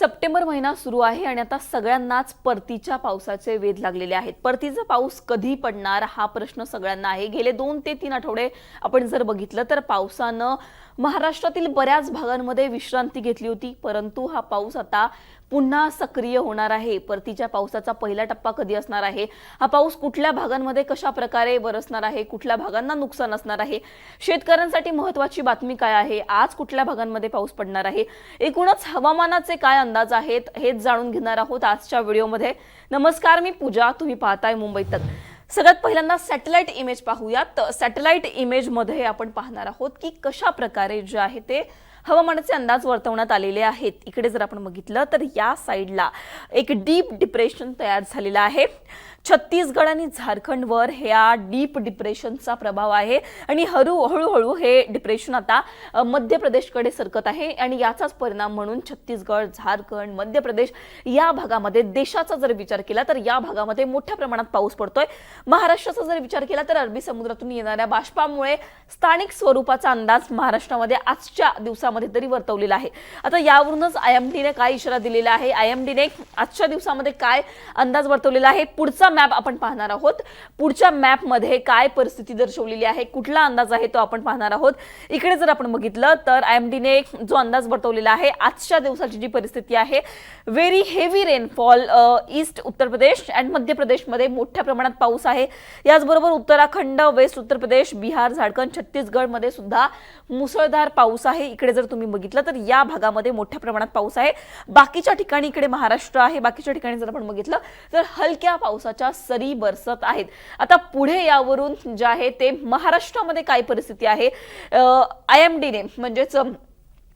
September महिना सुरू आहे आणि आता सगळ्यांनाच परतीच्या पावसाचे वेध लागलेले आहेत. परतीचा पाऊस कधी पडणार? हा प्रश्न सगळ्यांना आहे. गेले दोन ते तीन आठवडे आपण जर बघितलं तर पावसानं महाराष्ट्रातील बऱ्याच भागांमध्ये विश्रांती घेतली होती परंतु हा पाऊस आता पुन्हा सक्रिय होणार आहे. परतीच्या पावसाचा पहिला टप्पा कधी असणार आहे? हा पाऊस कुठल्या भागांमध्ये कशा प्रकारे बरसणार आहे? कुठल्या भागांना नुकसान असणार आहे? शेतकऱ्यांसाठी महत्वाची बातमी काय आहे? आज कुठल्या भागांमध्ये पाऊस पडणार आहे? एकूणच हवामानाचे काय अंदाज आहेत हेच जाणून घेणार आहोत आजच्या व्हिडिओमध्ये. नमस्कार मी पूजा. तुम्ही पाहताय मुंबईत तक. सगळ्यात पहिल्यांदा सॅटेलाइट इमेज पाहूयात. सॅटेलाइट इमेजमध्ये आपण पाहणार आहोत की कशा प्रकारे जे आहे ते हवामानाचे अंदाज वर्तवण्यात आलेले आहेत. इकडे जर आपण बघितलं तर या साईडला एक डीप डिप्रेशन तयार झालेलं आहे. छत्तीसगड आणि झारखंडवर ह्या डीप डिप्रेशनचा प्रभाव आहे आणि हळू हळूहळू हे डिप्रेशन आता मध्य प्रदेशकडे सरकत आहे आणि याचाच परिणाम म्हणून छत्तीसगड झारखंड मध्य प्रदेश या भागामध्ये देशाचा जर विचार केला तर या भागामध्ये मोठ्या प्रमाणात पाऊस पडतोय. महाराष्ट्राचा जर विचार केला तर अरबी समुद्रातून येणाऱ्या बाष्पामुळे स्थानिक स्वरूपाचा अंदाज महाराष्ट्रामध्ये आजच्या दिवसामध्ये तरी वर्तवलेला आहे. आता यावरूनच आय एम डीने काय इशारा दिलेला आहे? आय एम डीने आजच्या दिवसामध्ये काय अंदाज वर्तवलेला आहे? पुढचा मॅप आपण पाहणार आहोत. पुढच्या मॅपमध्ये काय परिस्थिती दर्शवलेली आहे? कुठला अंदाज आहे तो आपण पाहणार आहोत. इकडे जर आपण बघितलं तर आय एम डीने जो अंदाज वर्तवलेला आहे आजच्या दिवसाची जी परिस्थिती आहे very heavy rainfall east Uttar Pradesh and मध्य प्रदेशमध्ये मोठ्या प्रमाणात पाऊस आहे. याचबरोबर उत्तराखंड वेस्ट उत्तर प्रदेश बिहार झारखंड छत्तीसगडमध्ये सुद्धा मुसळधार पाऊस आहे. इकडे जर तुम्ही बघितलं तर या भागामध्ये मोठ्या प्रमाणात पाऊस आहे. बाकीच्या ठिकाणी इकडे महाराष्ट्र आहे बाकीच्या ठिकाणी जर आपण बघितलं तर हलक्या पावसाच्या सरी बरसत आहेत. आता पुढे यावरून जे आहे ते महाराष्ट्रामध्ये काय परिस्थिती आहे? आय एम डीने म्हणजेच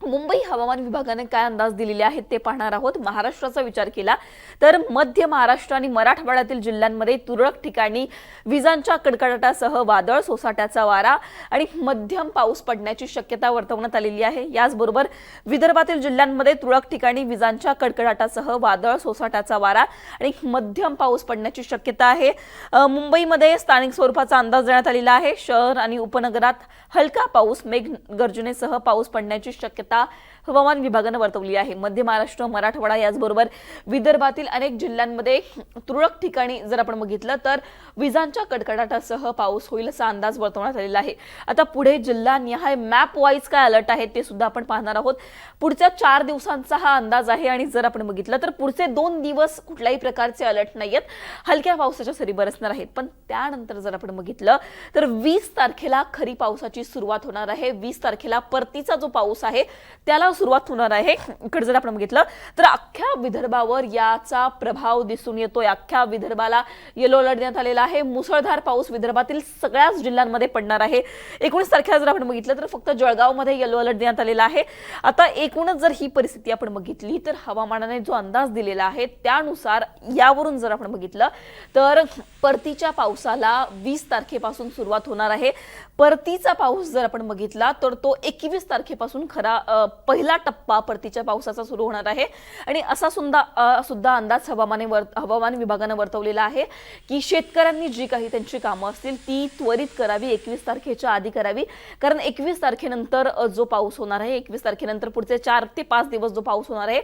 मुंबई हवामान विभागाने काय अंदाज दिलेले आहेत ते पाहणार आहोत. महाराष्ट्राचा विचार केला तर मध्य महाराष्ट्र आणि मराठवाड्यातील जिल्ह्यांमध्ये तुरळक ठिकाणी विजांच्या कडकडाटासह वादळ सोसाट्याचा वारा आणि मध्यम पाऊस पडण्याची शक्यता वर्तवण्यात आलेली आहे. याचबरोबर विदर्भातील जिल्ह्यांमध्ये तुरळक ठिकाणी विजांच्या कडकडाटासह वादळ सोसाट्याचा वारा आणि मध्यम पाऊस पडण्याची शक्यता आहे. मुंबईमध्ये स्थानिक स्वरूपाचा अंदाज देण्यात आलेला आहे. शहर आणि उपनगरात हलका पाऊस मेघ गर्जनेसह पाऊस पडण्याची शक्यता કરતા हवामान विभागानं वर्तवली आहे. मध्य महाराष्ट्र मराठवाडा याचबरोबर विदर्भातील अनेक जिल्ह्यांमध्ये तुरळक ठिकाणी जर आपण बघितलं तर विजांच्या कडकडाटासह पाऊस होईल असा अंदाज वर्तवण्यात आलेला आहे. आता पुढे जिल्हा निहाय मॅप वाईज काय अलर्ट आहे ते सुद्धा आपण पाहणार आहोत. पुढच्या चार दिवसांचा हा अंदाज आहे आणि जर आपण बघितलं तर पुढचे दोन दिवस कुठल्याही प्रकारचे अलर्ट नाही आहेत हलक्या पावसाच्या सरी बरसणार आहेत. पण त्यानंतर जर आपण बघितलं तर वीस तारखेला खरी पावसाची सुरुवात होणार आहे. वीस तारखेला परतीचा जो पाऊस आहे त्याला सुरुवात होणार आहे. इकडे जर आपण बघितलं तर अख्ख्या विदर्भावर याचा प्रभाव दिसून येतोय. अख्ख्या विदर्भाला येलो अलर्ट देण्यात आलेला आहे. मुसळधार पाऊस विदर्भातील सगळ्याच जिल्ह्यांमध्ये पडणार आहे. एकोणीस तारखेला जर आपण बघितलं तर फक्त जळगावमध्ये येलो अलर्ट देण्यात आलेला आहे. आता एकूणच जर ही परिस्थिती आपण बघितली तर हवामानाने जो अंदाज दिलेला आहे त्यानुसार यावरून जर आपण बघितलं तर परतीच्या पावसाला वीस तारखेपासून सुरुवात होणार आहे. परतीचा पाऊस जर आपण बघितला तर तो एकवीस तारखेपासून खरा पहिला पहिला टप्पा परतीच्या पावसाचा सुरू होणार आहे. आणि असा सुद्धा सुद्धा अंदाज हवामाने वर हवामान विभागानं वर्तवलेला आहे की शेतकऱ्यांनी जी काही त्यांची कामं असतील ती त्वरित करावी एकवीस तारखेच्या आधी करावी. कारण एकवीस तारखेनंतर जो पाऊस होणार आहे एकवीस तारखेनंतर पुढचे चार ते पाच दिवस जो पाऊस होणार आहे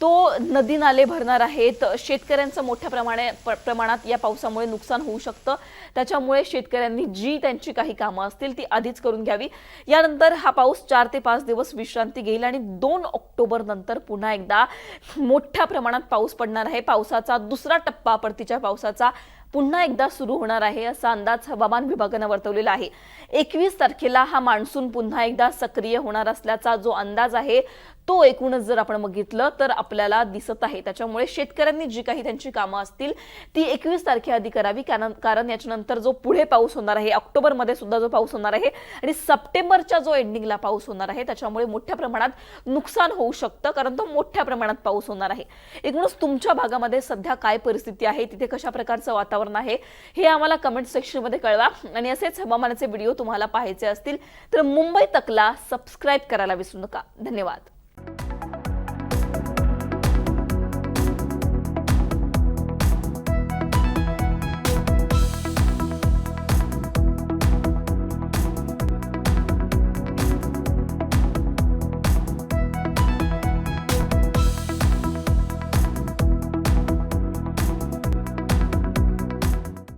तो नदी नाले भरणार आहेत. शेतकऱ्यांचं मोठ्या प्रमाणे प्रमाणात या पावसामुळे नुकसान होऊ शकतं. त्याच्यामुळे शेतकऱ्यांनी जी त्यांची काही कामं असतील ती आधीच करून घ्यावी. यानंतर हा पाऊस चार ते पाच दिवस विश्रांती घेईल आणि दोन ऑक्टोबर नंतर पुन्हा एकदा मोठ्या प्रमाणात पाऊस पडणार आहे. पावसाचा दुसरा टप्पा परतीच्या पावसाचा पुन्हा एकदा सुरू होणार आहे असा अंदाज हवामान विभागानं वर्तवलेला आहे. एकवीस तारखेला हा मान्सून पुन्हा एकदा सक्रिय होणार असल्याचा जो अंदाज आहे तो एकूणच जर आपण बघितलं तर आपल्याला दिसत आहे. त्याच्यामुळे शेतकऱ्यांनी जी काही त्यांची कामं असतील ती एकवीस तारखेआधी करावी. कारण कारण याच्यानंतर जो पुढे पाऊस होणार आहे ऑक्टोबरमध्ये सुद्धा जो पाऊस होणार आहे आणि सप्टेंबरच्या जो एंडिंगला पाऊस होणार आहे त्याच्यामुळे मोठ्या प्रमाणात नुकसान होऊ शकतं. कारण तो मोठ्या प्रमाणात पाऊस होणार आहे. एकूणच तुमच्या भागामध्ये सध्या काय परिस्थिती आहे? तिथे कशा प्रकारचं वातावरण आहे? हे आम्हाला कमेंट सेक्शनमध्ये कळवा. आणि असेच हवामानाचे व्हिडिओ तुम्हाला पाहायचे असतील तर मुंबई तकला सबस्क्राईब करायला विसरू नका. धन्यवाद.